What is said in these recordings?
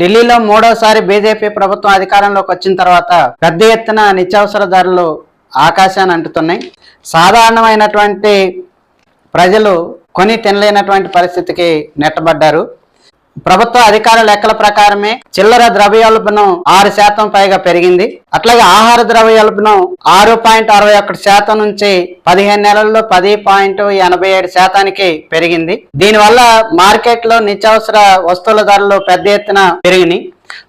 ఢిల్లీలో మూడోసారి బీజేపీ ప్రభుత్వం అధికారంలోకి వచ్చిన తర్వాత పెద్ద ఎత్తున నిత్యావసర ధరలు ఆకాశాన్ని అంటుతున్నాయి. సాధారణమైనటువంటి ప్రజలు కొని తినలేనటువంటి పరిస్థితికి నెట్టబడ్డారు. ప్రభుత్వ అధికార లెక్కల ప్రకారమే చిల్లర ద్రవ్యోల్బణం ఆరు శాతం పైగా పెరిగింది. అట్లాగే ఆహార ద్రవ్యోల్బణం ఆరు పాయింట్ అరవై ఒకటి శాతం నుంచి పదిహేను నెలల్లో పది పాయింట్ ఎనభై ఏడు శాతానికి పెరిగింది. దీనివల్ల మార్కెట్లో నిత్యావసర వస్తువుల ధరలు పెద్ద ఎత్తున పెరిగినాయి.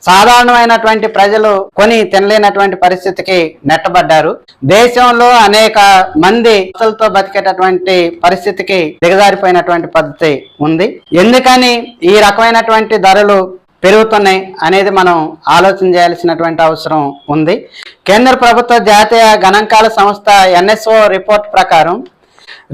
సాధారణమైనటువంటి ప్రజలు కొని తినలేనటువంటి పరిస్థితికి నెట్టబడ్డారు. దేశంలో అనేక మంది వస్తువులతో బతికేటటువంటి పరిస్థితికి దిగజారిపోయినటువంటి పద్ధతి ఉంది. ఎందుకని ఈ రకమైనటువంటి ధరలు పెరుగుతున్నాయి అనేది మనం ఆలోచన చేయాల్సినటువంటి అవసరం ఉంది. కేంద్ర ప్రభుత్వ జాతీయ గణాంకాల సంస్థ ఎన్ఎస్ఓ రిపోర్ట్ ప్రకారం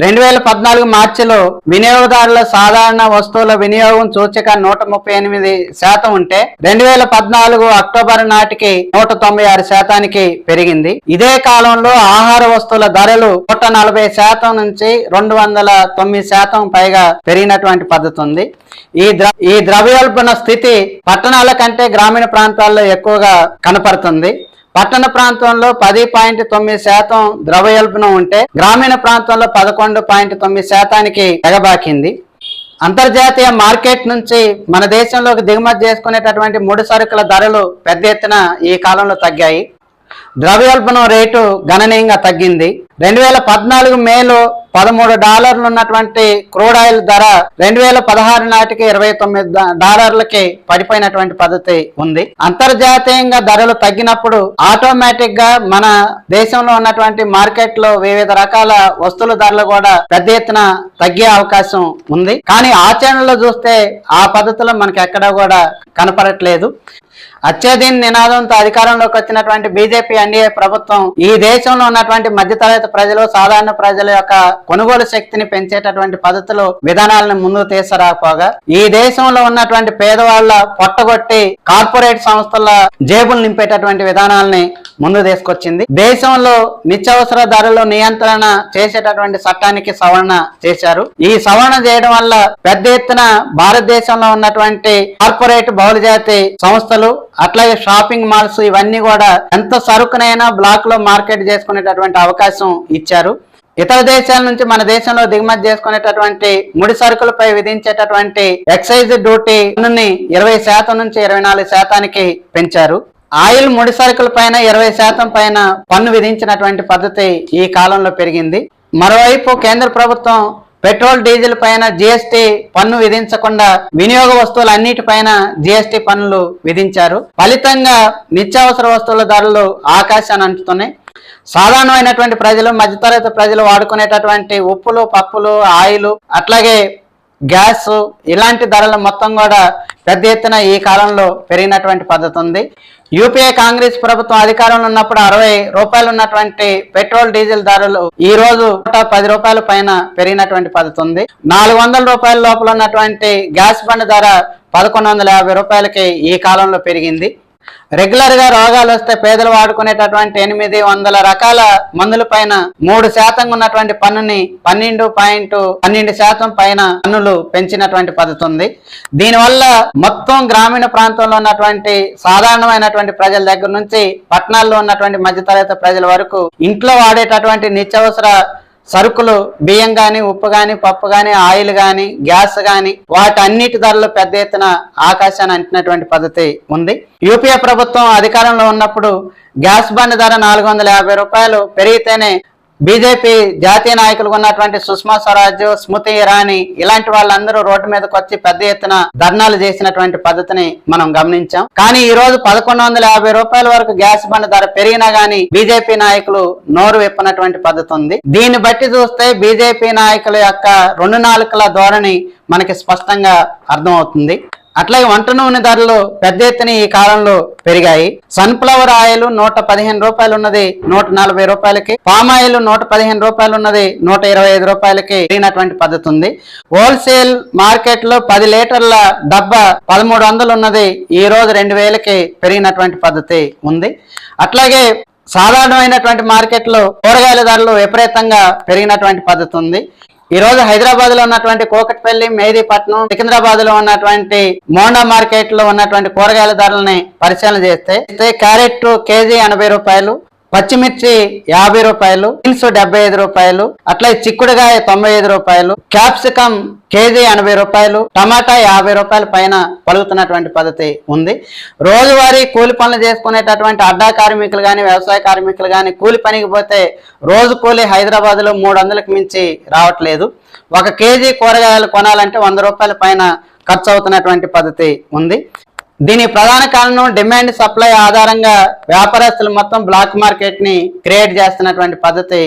రెండు వేల పద్నాలుగు మార్చిలో వినియోగదారుల సాధారణ వస్తువుల వినియోగం సూచిక నూట ముప్పై ఎనిమిది శాతం ఉంటే రెండు వేల పద్నాలుగు అక్టోబర్ నాటికి నూట తొంభై ఆరు శాతానికి పెరిగింది. ఇదే కాలంలో ఆహార వస్తువుల ధరలు నూట నలభై శాతం నుంచి రెండు వందల తొమ్మిది శాతం పైగా పెరిగినటువంటి పద్ధతి ఉంది. ఈ ద్ర ఈ ద్రవ్యోల్బణ స్థితి పట్టణాల కంటే గ్రామీణ ప్రాంతాల్లో ఎక్కువగా కనపడుతుంది. పట్టణ ప్రాంతంలో పది పాయింట్ తొమ్మిది శాతం ద్రవ్యోల్బణం ఉంటే గ్రామీణ ప్రాంతంలో పదకొండు పాయింట్ తొమ్మిది శాతానికి తెగబాకింది అంతర్జాతీయ మార్కెట్ నుంచి మన దేశంలోకి దిగుమతి చేసుకునేటటువంటి ముడి సరుకుల ధరలు పెద్ద ఎత్తున ఈ కాలంలో తగ్గాయి. ద్రవ్యోల్బణం రేటు గణనీయంగా తగ్గింది. రెండు వేల పద్నాలుగు మేలో పదమూడు డాలర్లు ఉన్నటువంటి క్రూడ్ ఆయిల్ ధర రెండు వేల పదహారు నాటికి ఇరవై తొమ్మిది డాలర్లకి పడిపోయినటువంటి పద్ధతి ఉంది. అంతర్జాతీయంగా ధరలు తగ్గినప్పుడు ఆటోమేటిక్గా మన దేశంలో ఉన్నటువంటి మార్కెట్లో వివిధ రకాల వస్తువుల ధరలు కూడా పెద్ద ఎత్తున తగ్గే అవకాశం ఉంది. కానీ ఆచరణలో చూస్తే ఆ పద్ధతిలో మనకి ఎక్కడా కూడా కనపడట్లేదు. అత్యధీన నినాదంతో అధికారంలోకి వచ్చినటువంటి బీజేపీ ఎన్డీఏ ప్రభుత్వం ఈ దేశంలో ఉన్నటువంటి మధ్యతరగతి ప్రజలు సాధారణ ప్రజల యొక్క కొనుగోలు శక్తిని పెంచేటటువంటి పద్ధతులు విధానాలను ముందుకు తీసుకురాకపోగా ఈ దేశంలో ఉన్నటువంటి పేదవాళ్ళ పొట్టగొట్టి కార్పొరేట్ సంస్థల జేబులు నింపేటటువంటి విధానాలని ముందు తీసుకొచ్చింది. దేశంలో నిత్యావసర ధరలు నియంత్రణ చేసేటటువంటి చట్టానికి సవరణ చేశారు. ఈ సవరణ చేయడం వల్ల పెద్ద ఎత్తున భారతదేశంలో ఉన్నటువంటి కార్పొరేట్ బహుళజాతి సంస్థలు అట్లాగే షాపింగ్ మాల్స్ ఇవన్నీ కూడా ఎంత సరుకునైనా బ్లాక్లో మార్కెట్ చేసుకునేటటువంటి అవకాశం ఇచ్చారు. ఇతర దేశాల నుంచి మన దేశంలో దిగుమతి చేసుకునేటటువంటి ముడి సరుకులపై విధించేటటువంటి ఎక్సైజ్ డ్యూటీ పన్నుని ఇరవై శాతం నుంచి ఇరవై నాలుగు శాతానికి పెంచారు. ఆయిల్ ముడి సరుకుల పైన ఇరవై శాతం పైన పన్ను విధించినటువంటి పద్ధతి ఈ కాలంలో పెరిగింది. మరోవైపు కేంద్ర ప్రభుత్వం పెట్రోల్ డీజిల్ పైన జిఎస్టి పన్ను విధించకుండా వినియోగ వస్తువులు అన్నిటిపైన జిఎస్టి పన్నులు విధించారు. ఫలితంగా నిత్యావసర వస్తువుల ధరలు ఆకాశాన్ని అంటుతున్నాయి. సాధారణమైనటువంటి ప్రజలు మధ్యతరగతి ప్రజలు వాడుకునేటటువంటి ఉప్పులు పప్పులు ఆయిల్ అట్లాగే గ్యాస్ ఇలాంటి ధరలు మొత్తం కూడా పెద్ద ఎత్తున ఈ కాలంలో పెరిగినటువంటి పద్ధతి ఉంది. యూపీఏ కాంగ్రెస్ ప్రభుత్వం అధికారంలో ఉన్నప్పుడు అరవై రూపాయలు ఉన్నటువంటి పెట్రోల్ డీజిల్ ధరలు ఈ రోజు నూట పది రూపాయల పైన పెరిగినటువంటి పద్ధతి ఉంది నాలుగు వందల రూపాయల లోపల ఉన్నటువంటి గ్యాస్ బండ్ ధర పదకొండు వందల యాభై రూపాయలకి ఈ కాలంలో పెరిగింది. రెగ్యులర్గా రోగాలు వస్తే పేదలు వాడుకునేటటువంటి ఎనిమిది వందల రకాల మందుల పైన మూడు శాతం ఉన్నటువంటి పన్నుని పన్నెండు పాయింట్ పన్నెండు శాతం పైన పన్నులు పెంచినటువంటి పద్ధతి ఉంది. దీనివల్ల మొత్తం గ్రామీణ ప్రాంతంలో ఉన్నటువంటి సాధారణమైనటువంటి ప్రజల దగ్గర నుంచి పట్టణాల్లో ఉన్నటువంటి మధ్యతరగతి ప్రజల వరకు ఇంట్లో వాడేటటువంటి నిత్యావసర సరుకులు బియ్యం కానీ ఉప్పు కానీ పప్పు కానీ ఆయిల్ కానీ గ్యాస్ కానీ వాటన్నిటి ధరలు పెద్ద ఎత్తున ఆకాశాన్ని అంటినటువంటి పద్ధతి ఉంది. యూపీఏ ప్రభుత్వం అధికారంలో ఉన్నప్పుడు గ్యాస్ బండ్ ధర నాలుగు వందల యాభై రూపాయలు పెరిగితేనే బీజేపీ జాతీయ నాయకులు ఉన్నటువంటి సుష్మా స్వరాజ్ స్మృతి ఇరానీ ఇలాంటి వాళ్ళందరూ రోడ్డు మీదకి వచ్చి పెద్ద ఎత్తున ధర్నాలు చేసినటువంటి పద్ధతిని మనం గమనించాం. కానీ ఈ రోజు పదకొండు వందల యాభై రూపాయల వరకు గ్యాస్ బండ్ ధర పెరిగినా గానీ బీజేపీ నాయకులు నోరు విప్పనటువంటి పద్ధతి ఉంది. దీన్ని బట్టి చూస్తే బీజేపీ నాయకుల యొక్క రెండు నాలుకల ధోరణి మనకి స్పష్టంగా అర్థమవుతుంది. అట్లాగే వంట నూనె ధరలు పెద్ద ఎత్తున ఈ కాలంలో పెరిగాయి. సన్ఫ్లవర్ ఆయిల్ నూట పదిహేను రూపాయలు ఉన్నది నూట నలభై రూపాయలకి. పామ్ ఆయిల్ నూట పదిహేను రూపాయలు ఉన్నది నూట ఇరవై ఐదు రూపాయలకి పెరిగినటువంటి పద్ధతి ఉంది. హోల్సేల్ మార్కెట్లో పది లీటర్ల డబ్బా పదమూడు వందలు ఉన్నది ఈ రోజు రెండు వేలకి పెరిగినటువంటి పద్ధతి ఉంది. అట్లాగే సాధారణమైనటువంటి మార్కెట్లో కూరగాయల ధరలు విపరీతంగా పెరిగినటువంటి పద్ధతి ఉంది. ఈ రోజు హైదరాబాద్లో ఉన్నటువంటి కోకట్పల్లి మేదీపట్నం సికింద్రాబాద్లో ఉన్నటువంటి మోండా మార్కెట్లో ఉన్నటువంటి కూరగాయల ధరలని పరిశీలన చేస్తే క్యారెట్ కేజీ ఎనభై రూపాయలు పచ్చిమిర్చి యాభై రూపాయలు బీన్స్ డెబ్బై ఐదు రూపాయలు అట్లే చిక్కుడుగాయ తొంభై ఐదు రూపాయలు క్యాప్సికం కేజీ ఎనభై రూపాయలు టమాటా యాభై రూపాయల పైన పలుకుతున్నటువంటి పద్ధతి ఉంది. రోజువారీ కూలి పనులు చేసుకునేటటువంటి అడ్డా కార్మికులు కానీ వ్యవసాయ కార్మికులు కానీ కూలి పనికి పోతే రోజు కూలి హైదరాబాద్లో మూడు వందలకు మించి రావట్లేదు. ఒక కేజీ కూరగాయలు కొనాలంటే వంద రూపాయల పైన ఖర్చు అవుతున్నటువంటి పద్ధతి ఉంది. దీని ప్రధాన కారణం డిమాండ్ సప్లై ఆధారంగా వ్యాపారస్తులు మొత్తం బ్లాక్ మార్కెట్ని క్రియేట్ చేస్తున్నటువంటి పద్ధతి.